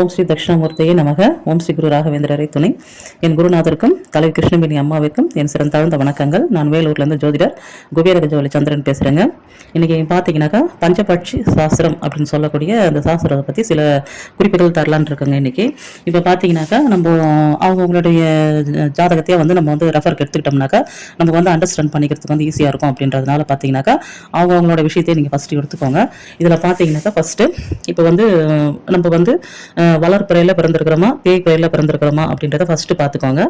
ஓம் ஸ்ரீ தட்சிணாமூர்த்தியே நமக. ஓம் ஸ்ரீ குரு ராகவேந்திரரை துணை. என் குருநாதருக்கும் தலைவர் கிருஷ்ணவேணி அம்மாவுக்கும் என் சிறந்தாழ்ந்த வணக்கங்கள். நான் வேலூர்லேருந்து ஜோதிடர் குபேரக ஜோலி சந்திரன் பேசுகிறேங்க இன்றைக்கி பார்த்தீங்கன்னாக்கா பஞ்சபட்சி சாஸ்திரம் அப்படின்னு சொல்லக்கூடிய அந்த சாஸ்திரத்தை பற்றி சில குறிப்புகள் தரலான்னு இருக்குங்க இன்றைக்கி இப்போ பார்த்தீங்கன்னாக்கா நம்ம அவங்கவுங்களுடைய ஜாதகத்தையே வந்து நம்ம வந்து ரெஃபருக்கு எடுத்துக்கிட்டோம்னாக்கா நமக்கு வந்து அண்டர்ஸ்டாண்ட் பண்ணிக்கிறதுக்கு வந்து ஈஸியாக இருக்கும் அப்படின்றதுனால பார்த்தீங்கன்னாக்கா அவங்கவுங்களோட விஷயத்தையும் நீங்கள் ஃபஸ்ட்டு எடுத்துக்கோங்க. இதில் பார்த்தீங்கன்னாக்கா ஃபஸ்ட்டு இப்போ வந்து நம்ம வந்து வளர்ப்புறையில் வளர்பிறையில் பிறந்திருக்கிறோமா தேய்பிறையில் பிறந்திருக்கிறோமா அப்படின்றத ஃபஸ்ட்டு பார்த்துக்கோங்க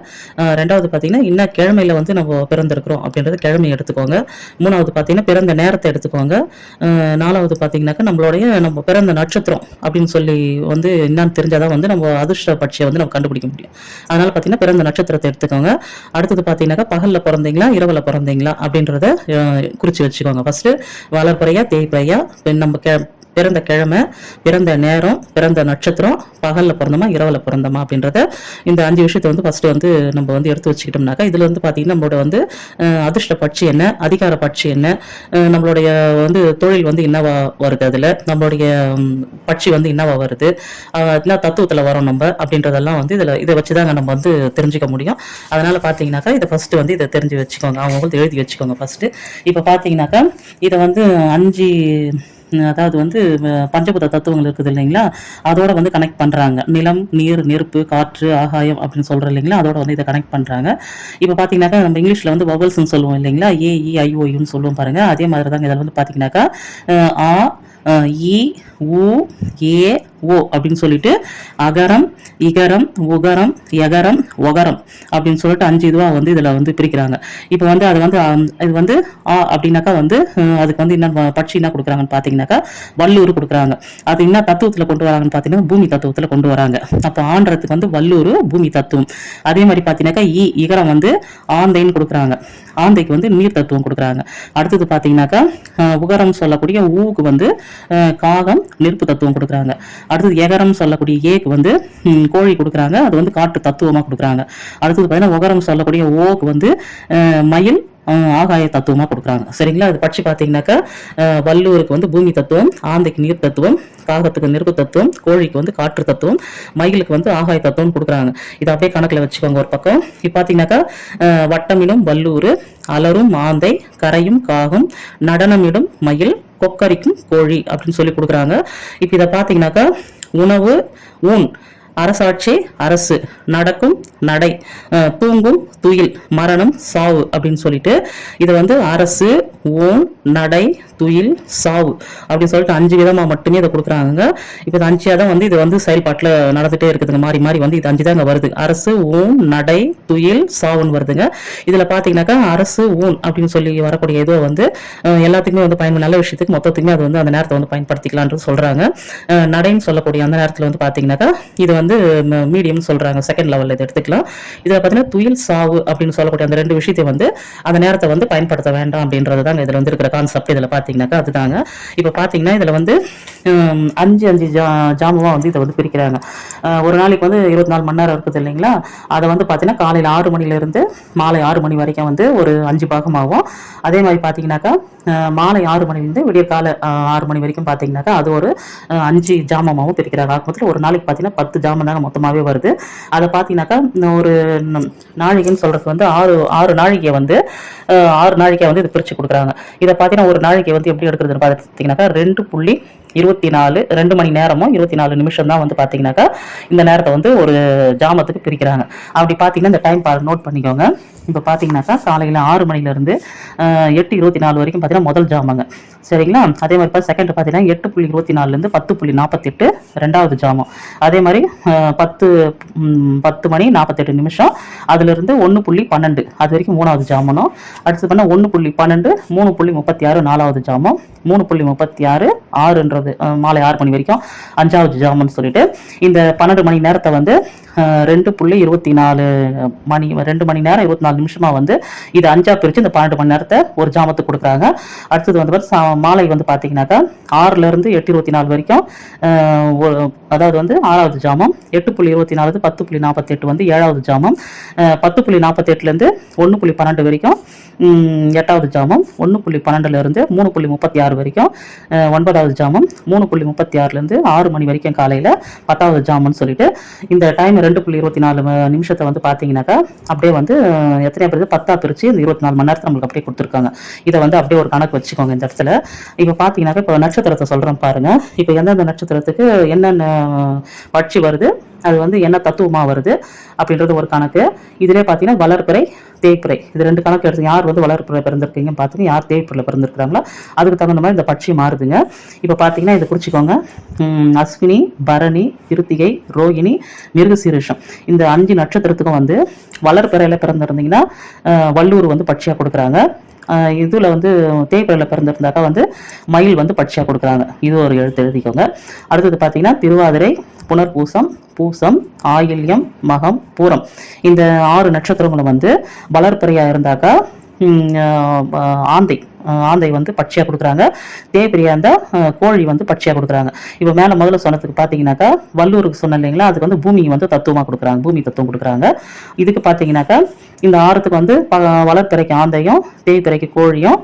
ரெண்டாவது பார்த்தீங்கன்னா இன்ன கிழமையில் வந்து நம்ம பிறந்திருக்கிறோம் அப்படின்றத கிழமை எடுத்துக்கோங்க. மூணாவது பார்த்தீங்கன்னா பிறந்த நேரத்தை எடுத்துக்கோங்க. நாலாவது பார்த்தீங்கன்னாக்கா நம்மளுடைய நம்ம பிறந்த நட்சத்திரம் அப்படின்னு சொல்லி வந்து என்னன்னு தெரிஞ்சாதான் வந்து நம்ம அதிர்ஷ்ட பட்சியை வந்து நம்ம கண்டுபிடிக்க முடியும். அதனால் பார்த்தீங்கன்னா பிறந்த நட்சத்திரத்தை எடுத்துக்கோங்க. அடுத்தது பார்த்தீங்கன்னாக்கா பகலில் பிறந்தீங்களா இரவில் பிறந்தீங்களா அப்படின்றத குறித்து வச்சுக்கோங்க. ஃபஸ்ட்டு வளர்ப்புறையா தேய்ப்பறையா நம்ம கெ பிறந்த கிழமை பிறந்த நேரம் பிறந்த நட்சத்திரம் பகலில் பிறந்தோமா இரவில் பிறந்தோமா அப்படின்றத இந்த அஞ்சு விஷயத்தை வந்து ஃபஸ்ட்டு வந்து நம்ம வந்து எடுத்து வச்சுக்கிட்டோம்னாக்கா இதில் வந்து பார்த்தீங்கன்னா நம்மளோட வந்து அதிர்ஷ்ட பட்சி என்ன அதிகார பட்சி என்ன நம்மளுடைய வந்து தொழில் வந்து என்னவா வருது அதில் நம்மளுடைய பட்சி வந்து என்னவா வருது என்ன தத்துவத்தில் வரோம் நம்ம அப்படின்றதெல்லாம் வந்து இதில் இதை வச்சு தாங்க நம்ம வந்து தெரிஞ்சுக்க முடியும். அதனால் பார்த்தீங்கன்னாக்கா இதை ஃபஸ்ட்டு வந்து இதை தெரிஞ்சு வச்சுக்கோங்க அவங்க வந்து எழுதி வச்சுக்கோங்க ஃபஸ்ட்டு இப்போ பார்த்தீங்கன்னாக்கா இதை வந்து அஞ்சு அதாவது வந்து பஞ்சபூத தத்துவங்கள் இருக்குது இல்லைங்களா? அதோட வந்து கனெக்ட் பண்ணுறாங்க நிலம் நீர் நெருப்பு காற்று ஆகாயம் அப்படின்னு சொல்கிறோம் இல்லைங்களா? அதோட வந்து இதை கனெக்ட் பண்ணுறாங்க இப்போ பார்த்தீங்கன்னாக்கா நம்ம இங்கிலீஷில் வந்து வவல்ஸ்ன்னு சொல்லுவோம் இல்லைங்களா? ஏஇ ஐஓயுன்னு சொல்லுவோம் பாருங்கள் அதே மாதிரி தாங்க இதில் வந்து பார்த்தீங்கன்னாக்கா ஆ இ உ ஏ ஓ அப்படின்னு சொல்லிட்டு அகரம் இகரம் உகரம் எகரம் ஒகரம் அப்படின்னு சொல்லிட்டு அஞ்சு இதுவாக வந்து இதில் வந்து பிரிக்கிறாங்க. இப்போ வந்து அது வந்து இது வந்து ஆ அப்படின்னாக்கா வந்து அதுக்கு வந்து என்ன பட்சி என்ன கொடுக்குறாங்கன்னு பார்த்தீங்கன்னாக்கா வல்லூர் கொடுக்குறாங்க. அது என்ன தத்துவத்தில் கொண்டு வராங்கன்னு பார்த்தீங்கன்னா பூமி தத்துவத்தில் கொண்டு வராங்க. அப்போ ஆன்றதுக்கு வந்து வல்லூர் பூமி தத்துவம். அதே மாதிரி பார்த்தீங்கன்னாக்கா இ இகரம் வந்து ஆந்தைன்னு கொடுக்குறாங்க. ஆந்தைக்கு வந்து நீர் தத்துவம் கொடுக்குறாங்க. அடுத்தது பார்த்தீங்கன்னாக்கா உகரம் சொல்லக்கூடிய ஊவுக்கு வந்து காகம் நெருப்பு தத்துவம் கொடுக்குறாங்க. அடுத்தது எகரம் சொல்லக்கூடிய ஏக்கு வந்து கோழி கொடுக்குறாங்க. அது வந்து காட்டு தத்துவமாக கொடுக்குறாங்க. அடுத்தது பார்த்தீங்கன்னா உகரம் சொல்லக்கூடிய ஓக்கு வந்து மயில் ஆகாய தத்துவமாக கொடுக்குறாங்க. சரிங்களா? அது படித்து பார்த்தீங்கன்னாக்கா வல்லூருக்கு வந்து பூமி தத்துவம் ஆந்தைக்கு நீர் தத்துவம் காகத்துக்கு நெருப்பு தத்துவம் கோழிக்கு வந்து காற்று தத்துவம் மயிலுக்கு வந்து ஆகாய தத்துவம் கொடுக்குறாங்க. இதை அப்படியே கணக்கில் வச்சுக்கோங்க ஒரு பக்கம். இப்போ பார்த்தீங்கன்னாக்கா வட்டமிடும் வல்லூர் அலரும் ஆந்தை கரையும் காகம் நடனமிடும் மயில் கொக்கரிக்கும் கோழி அப்படின்னு சொல்லி கொடுக்குறாங்க. இப்போ இதை பார்த்தீங்கன்னாக்கா உணவு ஊன் அரசாட்சி அரசு நடக்கும் நடை தூங்கும் துயில் மரணம் சாவு அப்படின்னு சொல்லிட்டு இதை வந்து அரசு ஓன் நடை துயில் சாவு அப்படின்னு சொல்லிட்டு அஞ்சு விதமாக மட்டுமே இதை கொடுக்குறாங்க இப்போ இது அஞ்சியாக தான் வந்து இது வந்து செயல்பாட்டில் நடந்துகிட்டே இருக்குதுங்க. மாறி மாறி வந்து இது அஞ்சு தாங்க வருது. அரசு ஊன் நடை துயில் சாவுன்னு வருதுங்க. இதில் பார்த்தீங்கன்னாக்கா அரசு ஊன் அப்படின்னு சொல்லி வரக்கூடிய இதோ வந்து எல்லாத்துக்குமே வந்து பயன் நல்ல விஷயத்துக்கு மொத்தத்துக்குமே அது வந்து அந்த நேரத்தை வந்து பயன்படுத்திக்கலான்றது சொல்கிறாங்க நடைன்னு சொல்லக்கூடிய அந்த நேரத்தில் வந்து பார்த்தீங்கன்னாக்கா இது வந்து மீடியம்னு சொல்கிறாங்க செகண்ட் லெவலில் இதை எடுத்துக்கலாம். இதில் பார்த்தீங்கன்னா துயில் சாவு அப்படின்னு சொல்லக்கூடிய அந்த ரெண்டு விஷயத்தை வந்து அந்த நேரத்தை வந்து பயன்படுத்த வேண்டாம் அப்படின்றது தான் இதில் வந்து இருக்கிற கான்செப்ட் இதில் பார்த்தீங்கன்னா பார்த்தீங்கன்னாக்கா அதுதாங்க. இப்போ பார்த்தீங்கன்னா இதில் வந்து அஞ்சு அஞ்சு ஜா ஜாமுவாக வந்து இதை வந்து பிரிக்கிறாங்க. ஒரு நாளைக்கு வந்து இருபத்தி நாலு மணி நேரம் இருக்குது இல்லைங்களா? அதை வந்து பார்த்தீங்கன்னா காலையில் ஆறு மணிலேருந்து மாலை ஆறு மணி வரைக்கும் வந்து ஒரு அஞ்சு பாகமாகும். அதே மாதிரி பார்த்தீங்கன்னாக்கா மாலை ஆறு மணிலேருந்து விடிய காலை ஆறு மணி வரைக்கும் பார்த்தீங்கன்னாக்கா அது ஒரு அஞ்சு ஜாமமாகவும் பிரிக்கிறாங்க. ஆக மொத்தத்தில் ஒரு நாளைக்கு பார்த்தீங்கன்னா பத்து ஜாமம் தாங்க மொத்தமாகவே வருது. அதை பார்த்தீங்கன்னாக்கா ஒரு நாழிகைன்னு சொல்கிறது வந்து ஆறு ஆறு நாழிகை வந்து ஆறு நாழிகையை வந்து இது பிரித்து கொடுக்குறாங்க. இதை பார்த்தீங்கன்னா ஒரு நாழிகை வந்து எப்படி எடுக்கிறதுன்னு பார்த்தீங்கன்னாக்கா ரெண்டு புள்ளி இருபத்தி நாலு ரெண்டு மணி நேரமும் இருபத்தி நாலு நிமிஷம் தான் வந்து பார்த்தீங்கன்னாக்கா இந்த நேரத்தை வந்து ஒரு ஜாமத்துக்கு பிரிக்கிறாங்க. அப்படி பார்த்தீங்கன்னா இந்த டைம் நோட் பண்ணிக்கோங்க. இப்போ பார்த்தீங்கன்னாக்கா காலையில் ஆறு மணிலேருந்து எட்டு இருபத்தி நாலு வரைக்கும் பார்த்தீங்கன்னா முதல் ஜாமங்க. சரிங்களா? அதே மாதிரி பார்த்து செகண்ட் பார்த்தீங்கன்னா எட்டு புள்ளி இருபத்தி நாலுலேருந்து பத்து புள்ளி நாற்பத்தெட்டு ரெண்டாவது ஜாமம். அதே மாதிரி பத்து பத்து மணி நாற்பத்தெட்டு நிமிஷம். அதுலேருந்து ஒன்று புள்ளி பன்னெண்டு. அது வரைக்கும் மூணாவது ஜாமனும் அடுத்து பண்ணால் ஒன்று புள்ளி பன்னெண்டு மூணு புள்ளி முப்பத்தி ஆறு நாலாவது ஜாமம். மூணு புள்ளி முப்பத்தி ஆறு ஆறுன்றது மாலை ஆறு மணி வரைக்கும் அஞ்சாவது ஜாமம்னு சொல்லிட்டு இந்த பன்னெண்டு மணி நேரத்தை வந்து ரெண்டு புள்ளி இருபத்தி நாலு மணி ரெண்டு மணி நேரம் இருபத்தி நாலு நிமிஷமா வந்து இது அஞ்சா பிரித்து இந்த பன்னெண்டு மணி நேரத்தை ஒரு ஜாமத்துக்கு கொடுக்குறாங்க. அடுத்தது வந்து சா- மாலை வந்து பார்த்தீங்கன்னாக்கா ஆறுல இருந்து எட்டு இருபத்தி நாலு வரைக்கும் அதாவது வந்து ஆறாவது ஜாமம் எட்டு புள்ளி இருபத்தி நாலு பத்து புள்ளி நாற்பத்தெட்டு வந்து ஏழாவது ஜாமம் பத்து புள்ளி நாற்பத்தெட்டுலேருந்து ஒன்று புள்ளி பன்னெண்டு வரைக்கும் எட்டாவது ஜாமம் ஒன்று புள்ளி பன்னெண்டுல இருந்து மூணு புள்ளி முப்பத்தி ஆறு ஆறு வரைக்கும் ஒன்பதாவது ஜாமம் மூணு புள்ளி முப்பத்தி ஆறுலேருந்து ஆறு மணி வரைக்கும் காலையில் பத்தாவது ஜாமம்னு சொல்லிட்டு இந்த டைம் ரெண்டு புள்ளி இருபத்தி நாலு நிமிஷத்தை வந்து பார்த்தீங்கன்னாக்கா அப்படியே வந்து அஹ், எத்தனை பேர் பத்தா பிரித்து இந்த இருபத்தி நாலு மணி நேரத்தை நம்மளுக்கு அப்படியே கொடுத்துருக்காங்க. இதை வந்து அப்படியே ஒரு கணக்கு வச்சுக்கோங்க இந்த இடத்துல. இப்போ பார்த்தீங்கன்னாக்கா இப்போ நட்சத்திரத்தை சொல்கிறேன் பாருங்க. இப்போ எந்தெந்த நட்சத்திரத்துக்கு என்னென்ன பட்சி வருது அது வந்து என்ன தத்துவமாக வருது அப்படின்றது ஒரு கணக்கு. இதிலே பார்த்தீங்கன்னா வளர்பிறை தேய்பிறை. இது ரெண்டு கணக்கு எடுத்து யார் வந்து வளர்பிறை பிறந்திருக்கீங்கன்னு பார்த்தீங்கன்னா யார் தேய்பிறையில் பிறந்திருக்கிறாங்களோ அதுக்கு தகுந்த மாதிரி இந்த பட்சி மாறுதுங்க. இப்போ பார்த்தீங்கன்னா இதை குறிச்சிக்கோங்க அஸ்வினி பரணி கிருத்திகை ரோகிணி மிருகசீரிஷம். இந்த அஞ்சு நட்சத்திரத்துக்கும் வந்து வளர்பிறையில் பிறந்திருந்தீங்கன்னா வள்ளூர் வந்து பட்சியாக கொடுக்குறாங்க. இதில் வந்து தேய்பிறையில் பிறந்திருந்தாக்கா வந்து மயில் வந்து பட்சியாக கொடுக்குறாங்க. இது ஒரு எழுத்து எழுதிக்கோங்க. அடுத்தது பார்த்தீங்கன்னா திருவாதிரை புனர்பூசம் பூசம் ஆயில்யம் மகம் பூரம். இந்த ஆறு நட்சத்திரங்களும் வந்து வளர்பிறையா இருந்தாக்கா ஆந்தை ஆந்தை வந்து பட்சியாக கொடுக்குறாங்க. தேய்பிரியா இருந்தால் கோழி வந்து பட்சியாக கொடுக்குறாங்க. இப்போ மேலே முதல்ல சொன்னதுக்கு பார்த்தீங்கன்னாக்கா வல்லூருக்கு சொன்ன இல்லைங்களா அதுக்கு வந்து பூமி வந்து தத்துவமாக கொடுக்குறாங்க. பூமி தத்துவம் கொடுக்குறாங்க. இதுக்கு பார்த்தீங்கன்னாக்கா இந்த ஆறுத்துக்கு வந்து ப- வளர்பிறைக்கு ஆந்தையும் தேய்பிறைக்கு கோழியும்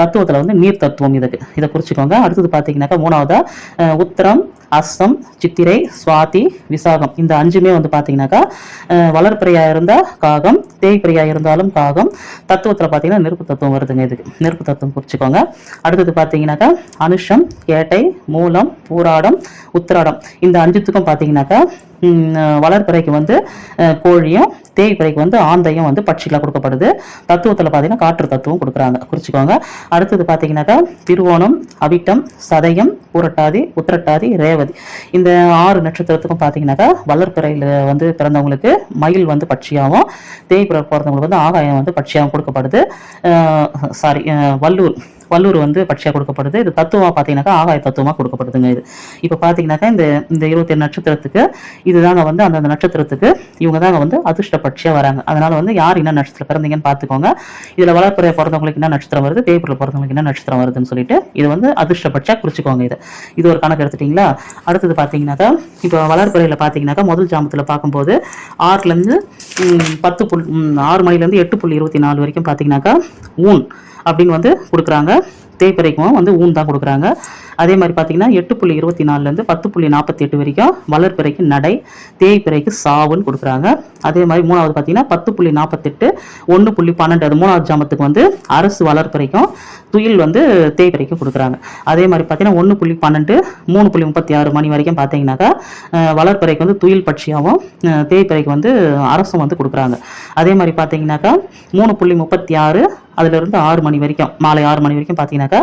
தத்துவத்தில் வந்து நீர் தத்துவம் இதுக்கு. இதை குறிச்சிக்கோங்க. அடுத்தது பார்த்தீங்கன்னாக்கா மூணாவதாக உத்திரம் அஸ்தம் சித்திரை சுவாதி விசாகம். இந்த அஞ்சுமே வந்து பார்த்தீங்கன்னாக்கா வளர்ப்பிரையாக இருந்தால் காகம் தேய்பிறையா இருந்தாலும் காகம். தத்துவத்தில் பார்த்தீங்கன்னா நெருப்பு தத்துவம் வருதுங்க இதுக்கு. நெருப்பு தத்துவம் குறிச்சிக்கோங்க அடுத்தது பார்த்தீங்கன்னாக்கா அனுஷம் கேட்டை மூலம் பூராடம் உத்திராடம். இந்த அஞ்சுத்துக்கும் பார்த்தீங்கன்னாக்கா வளர்ப்பிறைக்கு வந்து கோழியும் தேய்ப்பிறைக்கு வந்து ஆந்தையும் வந்து பட்சிகளாக கொடுக்கப்படுது. தத்துவத்தில் பார்த்தீங்கன்னா காற்று தத்துவம் கொடுக்குறாங்க. குறிச்சிக்கோங்க அடுத்தது பார்த்தீங்கன்னாக்கா திருவோணம் அவிட்டம் சதயம் பூரட்டாதி உத்திரட்டாதி ரேவதி. இந்த ஆறு நட்சத்திரத்துக்கும் பார்த்தீங்கன்னாக்கா வளர்பிறையில் வந்து பிறந்தவங்களுக்கு மயில் வந்து பட்சியாகவும் தேய்பிற பிறந்தவங்களுக்கு வந்து ஆகாயம் வந்து பட்சியாகவும் கொடுக்கப்படுது. சாரி வல்லூர் வல்லூர் வந்து பட்சியாக கொடுக்கப்படுது. இது தத்துவமாக பார்த்தீங்கன்னாக்கா ஆகாய தத்துவமாக கொடுக்கப்படுதுங்க இது. இப்போ பார்த்தீங்கன்னாக்கா இந்த இந்த இருபத்தேழு நட்சத்திரத்துக்கு இதுதாங்க வந்து அந்தந்த நட்சத்திரத்துக்கு இவங்க தாங்க வந்து அதிர்ஷ்ட பட்சியாக வராங்க. அதனால் வந்து யார் என்ன நட்சத்திரம் பிறந்தீங்கன்னு பார்த்துக்கோங்க. இதில் வளர்ப்புறையை பிறந்தவங்களுக்கு என்ன நட்சத்திரம் வருது? பேப்பரில் பிறந்தவங்களுக்கு என்ன நட்சத்திரம் வருதுன்னு சொல்லிட்டு இது வந்து அதிர்ஷ்ட பட்சியாக குறிச்சிக்கோங்க இது. இது ஒரு கணக்கு எடுத்துட்டீங்களா? அடுத்தது பார்த்தீங்கன்னாக்கா இப்போ வளர்ப்புறையில் பார்த்தீங்கன்னாக்கா முதல் ஜாமத்தில் பார்க்கும்போது ஆறுலேருந்து பத்து புல் ஆறு மணிலேருந்து எட்டு புள்ளி இருபத்தி நாலு வரைக்கும் பார்த்தீங்கன்னாக்கா ஊன். அப்படின்னு வந்து கொடுக்குறாங்க. தேய்பிறைக்கும் வந்து ஊன் தான் கொடுக்குறாங்க. அதே மாதிரி பார்த்தீங்கன்னா எட்டு புள்ளி இருபத்தி நாலுலேருந்து பத்து புள்ளி நாற்பத்தி எட்டு வரைக்கும் வளர்ப்பிறைக்கு நடை தேய்பிறைக்கு சாவுன்னு கொடுக்குறாங்க. அதே மாதிரி மூணாவது பார்த்தீங்கன்னா பத்து புள்ளி நாற்பத்தெட்டு ஒன்று புள்ளி பன்னெண்டு அது மூணாவது ஜாமத்துக்கு வந்து அரசு வளர்ப்பிறைக்கும் துயில் வந்து தேய்பிறைக்கும் கொடுக்குறாங்க. அதே மாதிரி பார்த்தீங்கன்னா ஒன்று புள்ளி பன்னெண்டு மூணு புள்ளி முப்பத்தி ஆறு மணி வரைக்கும் பார்த்தீங்கன்னாக்கா வளர்ப்பிறைக்கு வந்து துயில் பட்சியாகவும் அஹ், தேய்பிறைக்கு வந்து அரசும் வந்து கொடுக்குறாங்க. அதே மாதிரி பார்த்தீங்கன்னாக்கா மூணு புள்ளி முப்பத்தி ஆறு அதிலிருந்து ஆறு மணி வரைக்கும் மாலை ஆறு மணி வரைக்கும் பார்த்தீங்கன்னாக்கா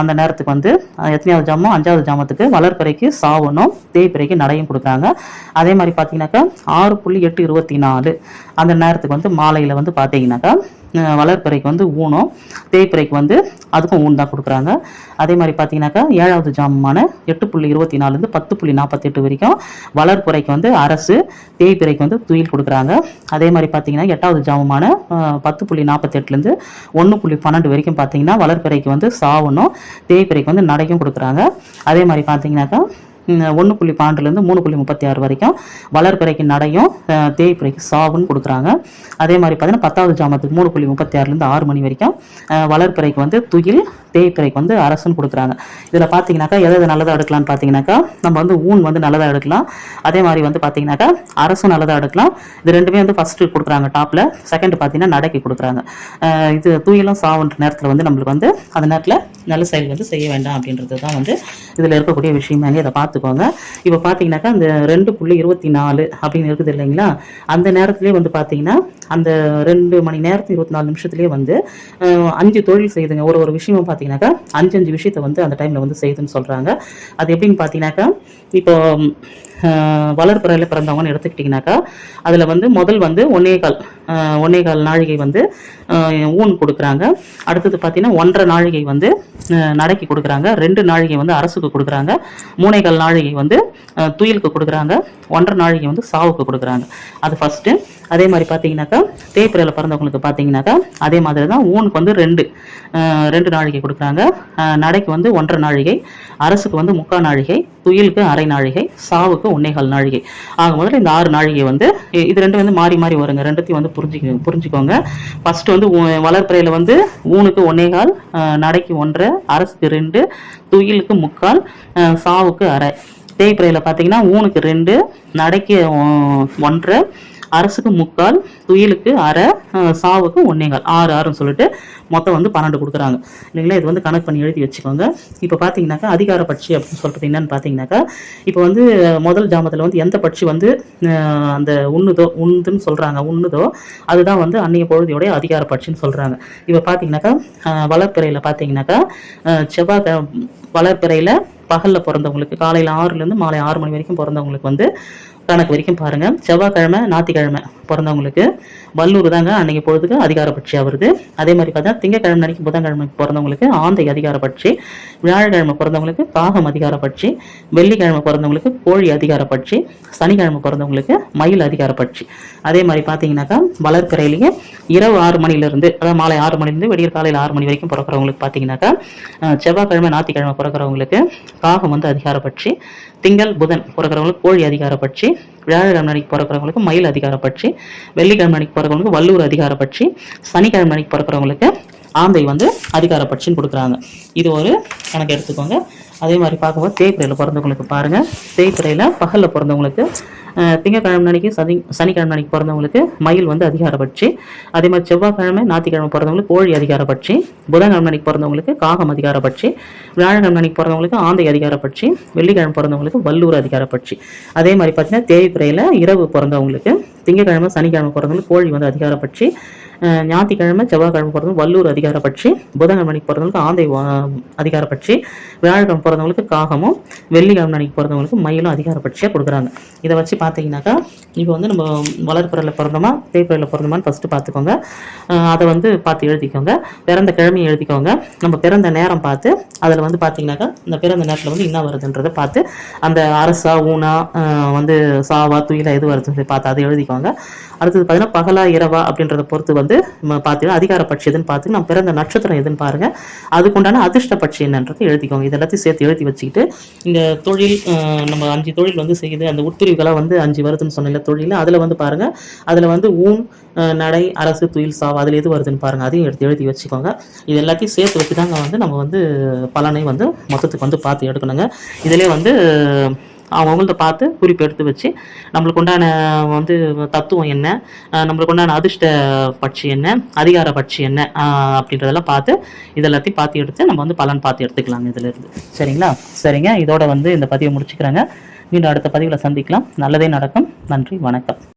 அந்த நேரத்துக்கு வந்து எத்தனையாவது ஜாமோ அஞ்சாவது ஜாமத்துக்கு வளர்ப்பறைக்கு சாவணும் தேய்ப்பிறைக்கு நடையும் கொடுக்குறாங்க. அதே மாதிரி பார்த்தீங்கன்னாக்கா ஆறு புள்ளி எட்டு இருபத்தி நாலு அந்த நேரத்துக்கு வந்து மாலையில் வந்து பார்த்தீங்கன்னாக்கா வளர்ப்பறைக்கு வளர்பிறைக்கு வந்து ஊனும் தேய்ப்பறைக்கு வந்து அதுக்கும் ஊன் தான் கொடுக்குறாங்க. அதே மாதிரி பார்த்தீங்கன்னாக்கா ஏழாவது ஜாமமான எட்டு புள்ளி இருபத்தி நாலுலேருந்து பத்து புள்ளி நாற்பத்தெட்டு வரைக்கும் வளர்ப்புறைக்கு வந்து அரசு தேய்ப்பிறைக்கு வந்து துயில் கொடுக்குறாங்க. அதே மாதிரி பார்த்தீங்கன்னா எட்டாவது ஜாமமான பத்து புள்ளி நாற்பத்தெட்டுலேருந்து ஒன்று புள்ளி பன்னெண்டு வரைக்கும் பார்த்தீங்கன்னா வளர்ப்பிறைக்கு வந்து சாவணும். தேய்ப்பிறைக்கு வந்து நடையும் கொடுக்குறாங்க. அதே மாதிரி பார்த்தீங்கன்னாக்கா ஒன்று புள்ளி பன்னெண்டுலேருந்து மூணு புள்ளி முப்பத்தி ஆறு வரைக்கும் வளர்பிறைக்கு நடையும் அஹ், தேய்பிறைக்கு சாவுன்னு கொடுக்குறாங்க. அதே மாதிரி பார்த்தீங்கன்னா பத்தாவது ஜாமத்துக்கு மூணு புள்ளி முப்பத்தி ஆறுலேருந்து ஆறு மணி வரைக்கும் வளர்பிறைக்கு வந்து துயில் தேய்பிறைக்கு வந்து அரசுன்னு கொடுக்குறாங்க. இதில் பார்த்தீங்கன்னாக்கா எதை எது நல்லதாக எடுக்கலாம்னு பார்த்தீங்கன்னாக்கா நம்ம வந்து ஊன் வந்து நல்லதாக எடுக்கலாம். அதே மாதிரி வந்து பார்த்தீங்கன்னாக்கா அரசும் நல்லதாக எடுக்கலாம். இது ரெண்டுமே வந்து ஃபஸ்ட்டு கொடுக்குறாங்க டாப்பில் செகண்ட் பார்த்தீங்கன்னா நடைக்கு கொடுக்குறாங்க. இது தூயலும் சாவுன்ற நேரத்தில் வந்து நம்மளுக்கு வந்து அந்த நேரத்தில் நல்ல செயல் வந்து செய்ய வேண்டாம் அப்படின்றது தான் வந்து இதில் இருக்கக்கூடிய விஷயமாங்க இதை பார்த்து பார்த்துக்கோங்க இப்போ பார்த்தீங்கன்னாக்கா அந்த ரெண்டு புள்ளி இருபத்தி நாலு அப்படின்னு இருக்குது இல்லைங்களா? அந்த நேரத்துலேயே வந்து பார்த்தீங்கன்னா அந்த ரெண்டு மணி நேரத்து இருபத்தி நாலு நிமிஷத்துலேயே வந்து அஞ்சு தொழில் செய்யுதுங்க ஒரு ஒரு விஷயமும் பார்த்தீங்கன்னாக்கா அஞ்சு அஞ்சு விஷயத்தை வந்து அந்த டைமில் வந்து செய்யுதுன்னு சொல்கிறாங்க அது எப்படின்னு பார்த்தீங்கன்னாக்கா இப்போ வளர்ப்புறையில் பிறந்தவங்கன்னு எடுத்துக்கிட்டிங்கனாக்கா அதில் வந்து முதல் வந்து ஒன்னே கால் ஒன்னே கால் நாழிகை வந்து ஊன் கொடுக்குறாங்க. அடுத்தது பார்த்தீங்கன்னா ஒன்றரை நாழிகை வந்து நடைக்கு கொடுக்குறாங்க. ரெண்டு நாழிகை வந்து அரசுக்கு கொடுக்குறாங்க. மூணே கால் நாழிகை வந்து துயிலுக்கு கொடுக்குறாங்க. ஒன்றரை நாழிகை வந்து சாவுக்கு கொடுக்குறாங்க. அது ஃபஸ்ட்டு அதே மாதிரி பார்த்தீங்கன்னாக்கா தேய்பிறையில் பிறந்தவங்களுக்கு பார்த்தீங்கன்னாக்கா அதே மாதிரி தான் ஊனுக்கு வந்து ரெண்டு ரெண்டு நாழிகை கொடுக்குறாங்க. நடைக்கு வந்து ஒன்றரை நாழிகை அரசுக்கு வந்து முக்கால் நாழிகை துயிலுக்கு அரை நாழிகை சாவுக்கு சாவுக்கு ஒன்னேகால் நாழிகை. ஆக முதல்ல இந்த ஆறு நாழிகை வந்து இது ரெண்டு வந்து மாறி மாறி வருங்க. ரெண்டுத்தையும் வந்து புரிஞ்சுக்க புரிஞ்சுக்கோங்க. ஃபர்ஸ்ட் வந்து வளர்ப்புறையில் வந்து ஊனுக்கு ஒன்னேகால் நடைக்கு ஒன்றரை அரசுக்கு ரெண்டு துயிலுக்கு முக்கால் சாவுக்கு அரை. தேய்பிறையில் பார்த்தீங்கன்னா ஊனுக்கு ரெண்டு நடைக்கு ஒன்றரை அரசுக்கு முக்கால் துயிலுக்கு அரை சாவுக்கு ஒன்னேங்கால் ஆறு ஆறுன்னு சொல்லிட்டு மொத்தம் வந்து பன்னெண்டு கொடுக்குறாங்க. இல்லைங்களா? இது வந்து கணக்கு பண்ணி எழுதி வச்சுக்கோங்க. இப்போ பார்த்தீங்கன்னாக்கா அதிகார பட்சி அப்படின்னு சொல்கிறது என்னன்னு பார்த்தீங்கன்னாக்கா இப்போ வந்து முதல் ஜாமத்தில் வந்து எந்த பட்சி வந்து அந்த உண்ணுதோ உண்ணுதுன்னு சொல்கிறாங்க உண்ணுதோ அதுதான் வந்து அன்னைய பொழுதியோடைய அதிகார பட்சின்னு சொல்கிறாங்க இப்போ பார்த்தீங்கன்னாக்கா வளர்ப்பிறையில் பார்த்தீங்கன்னாக்கா செவ்வாய் வளர்ப்பிறையில் பகலில் பிறந்தவங்களுக்கு காலையில் ஆறுலேருந்து மாலை ஆறு மணி வரைக்கும் பிறந்தவங்களுக்கு வந்து கணக்கு வரைக்கும் பாருங்க. செவ்வாய்க்கிழமை ஞாயிற்றுக்கிழமை பிறந்தவங்களுக்கு வல்லூர் தாங்க அன்னைக்கு பொழுதுக்கு அதிகாரப்பட்சியாக வருது அதே மாதிரி பார்த்தா திங்கக்கிழமை அன்னைக்கு புதன்கிழமை பிறந்தவங்களுக்கு ஆந்தை அதிகாரப்பட்சி வியாழக்கிழமை பிறந்தவங்களுக்கு காகம் அதிகாரப்பட்சி வெள்ளிக்கிழமை பிறந்தவங்களுக்கு கோழி அதிகாரப்பட்சி சனிக்கிழமை பிறந்தவங்களுக்கு மயில் அதிகாரப்பட்சி. அதே மாதிரி பார்த்தீங்கன்னாக்கா வளர்ப்பிறையிலேயே இரவு ஆறு மணிலேருந்து அதாவது மாலை ஆறு மணிலேருந்து விடியற் காலையில் ஆறு மணி வரைக்கும் பிறக்கிறவங்களுக்கு பார்த்தீங்கன்னாக்கா செவ்வாய்க்கிழமை ஞாத்திக்கிழமை பிறக்கிறவங்களுக்கு காகம் வந்து அதிகாரப்பட்சி திங்கள் புதன் பிறக்கிறவங்களுக்கு கோழி அதிகாரப்பட்சி வியாழக்கிழமை அன்னைக்கு பிறக்கிறவங்களுக்கு மயில் அதிகாரப்பட்சி வெள்ளிக்கிழமை அன்னைக்கு பிறக்கிறவங்களுக்கு வல்லூர் அதிகாரப்பட்சி சனிக்கிழமை அன்னைக்கு பிறக்கிறவங்களுக்கு ஆந்தை வந்து அதிகாரப்பட்சின்னு கொடுக்குறாங்க. இது ஒரு கணக்கு எடுத்துக்கோங்க. அதே மாதிரி பார்க்கும்போது தேய்பிரையில் பிறந்தவங்களுக்கு பாருங்கள் தேய்பிரையில் பகலில் பிறந்தவங்களுக்கு திங்கக்கிழமை அன்னைக்கு சனி சனிக்கிழமை அன்னைக்கு பிறந்தவங்களுக்கு மயில் வந்து அதிகாரப்பட்சி அதே மாதிரி செவ்வாய்க்கிழமை ஞாயிற்றுக்கிழமை பிறந்தவங்களுக்கு கோழி அதிகாரப்பட்சி புதன்கிழமை அன்னைக்கு பிறந்தவங்களுக்கு காகம் அதிகாரப்பட்சி வியாழக்கிழமை அன்னைக்கு பிறந்தவங்களுக்கு ஆந்தை அதிகாரப்பட்சி வெள்ளிக்கிழமை பிறந்தவங்களுக்கு வல்லூர் அதிகாரப்பட்சி அதே மாதிரி பார்த்தீங்கன்னா தேய்பிரையில் இரவு பிறந்தவங்களுக்கு திங்கக்கிழமை சனிக்கிழமை பிறந்தவங்களுக்கு கோழி வந்து அதிகாரப்பட்சி ஞாயிற்றுக்கிழமை செவ்வாய்க்கிழமை பிறந்தவங்க வல்லூர் அதிகாரப்பட்சி புதன்கிழமை அன்னைக்கு பிறந்தவங்களுக்கு ஆந்தை அதிகார பட்சி வியாழக்கிழமை பிறந்தவங்களுக்கு காகமும் வெள்ளிக்கிழமை அன்னைக்கு பிறந்தவங்களுக்கு மயிலும் அதிகார பட்சியாக கொடுக்குறாங்க. இதை வச்சு பார்த்தீங்கன்னாக்கா இப்போ வந்து நம்ம வளர்ப்புறையில் பிறந்தோமா தேய்பிறையில் பிறந்தோமான்னு ஃபஸ்ட்டு பார்த்துக்கோங்க அதை வந்து பார்த்து எழுதிக்கோங்க. பிறந்த கிழமையை எழுதிக்கோங்க. நம்ம பிறந்த நேரம் பார்த்து அதில் வந்து பார்த்தீங்கன்னாக்கா இந்த பிறந்த நேரத்தில் வந்து என்ன வருதுன்றதை பார்த்து அந்த அரசா ஊனா வந்து சாவா துயிலா எது வருதுன்னு சொல்லி பார்த்து அதை எழுதிக்கோங்க. அடுத்தது பார்த்தீங்கன்னா பகலா இரவா அப்படின்றத பொறுத்து வந்து நம்ம பார்த்தீங்கன்னா அதிகார பட்சி எதுன்னு பார்த்து நம்ம பிறந்த நட்சத்திரம் எதுன்னு பாருங்க. அதுக்குண்டான அதிர்ஷ்ட பட்சி என்னன்றது எழுதிக்கோங்க. இது எல்லாத்தையும் சேர்த்து எழுதி வச்சுக்கிட்டு இந்த தொழில் நம்ம அஞ்சு தொழில் வந்து செய்யுது. அந்த உட்பிரிவுகளாக வந்து அஞ்சு வருதுன்னு சொன்ன தொழில். அதில் வந்து பாருங்க. அதில் வந்து ஊன் நடை அரசு துயில் சாவா அதில் எது வருதுன்னு பாருங்க. அதையும் எடுத்து எழுதி வச்சுக்கோங்க. இது எல்லாத்தையும் சேர்த்து வச்சு தாங்க வந்து நம்ம வந்து பலனை வந்து மொத்தத்துக்கு வந்து பார்த்து எடுக்கணுங்க. இதிலே வந்து அவங்கவுங்கள்ட்ட பார்த்து குறிப்பு எடுத்து வச்சு நம்மளுக்கு உண்டான வந்து தத்துவம் என்ன? நம்மளுக்கு உண்டான அதிர்ஷ்ட பட்சி என்ன? அதிகார பட்சி என்ன? அப்படின்றதெல்லாம் பார்த்து இதெல்லாத்தையும் பார்த்து எடுத்து நம்ம வந்து பலன் பார்த்து எடுத்துக்கலாங்க இதிலிருந்து சரிங்களா? சரிங்க. இதோட வந்து இந்த பதிவை முடிச்சுக்கிறேங்க. மீண்டும் அடுத்த பதிவில் சந்திக்கலாம். நல்லதே நடக்கும். நன்றி. வணக்கம்.